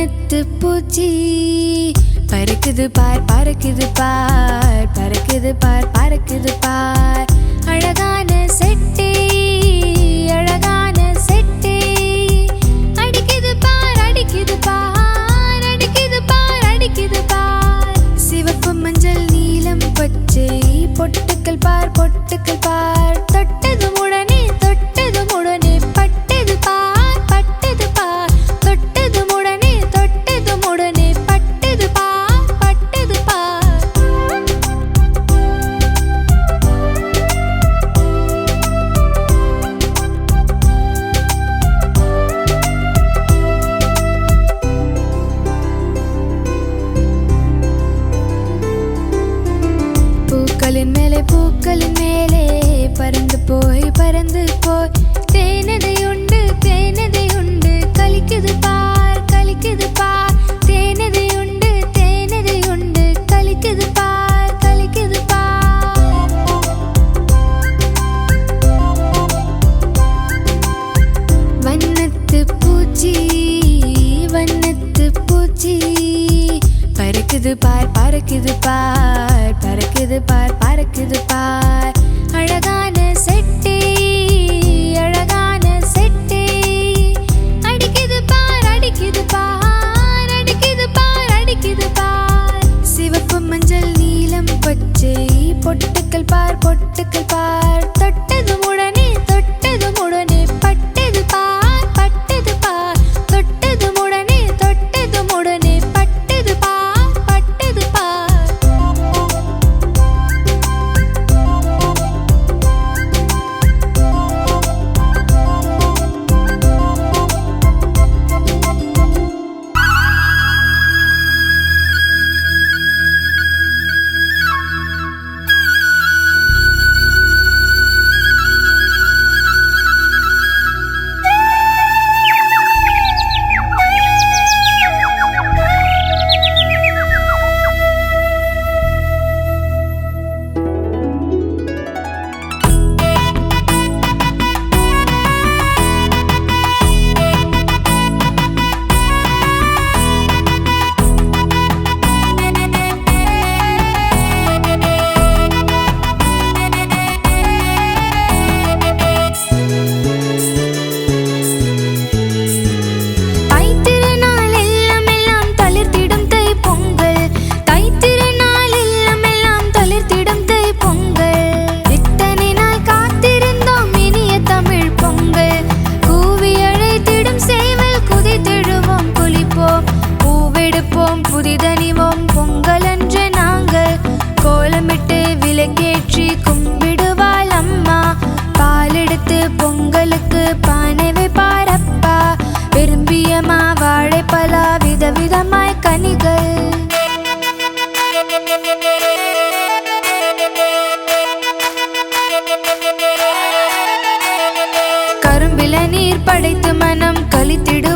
வண்ணத்து பூச்சி. பறக்குது பார் பறக்குது பார். பறக்குது பார் பறக்குது பார். அழகான செ பறக்குது பார் பறக்குது பார் பறக்குது பார் பறக்குது பார். அழகான செட்டி அழகான செட்டி. அடிக்குது பார் அடிக்குது பார் அடிக்குது பார் அடிக்குது பார். சிவப்பு மஞ்சள் நீலம் பச்சை பொட்டுக்கள் பார் பொட்டுக்கள் பார். కలితిడు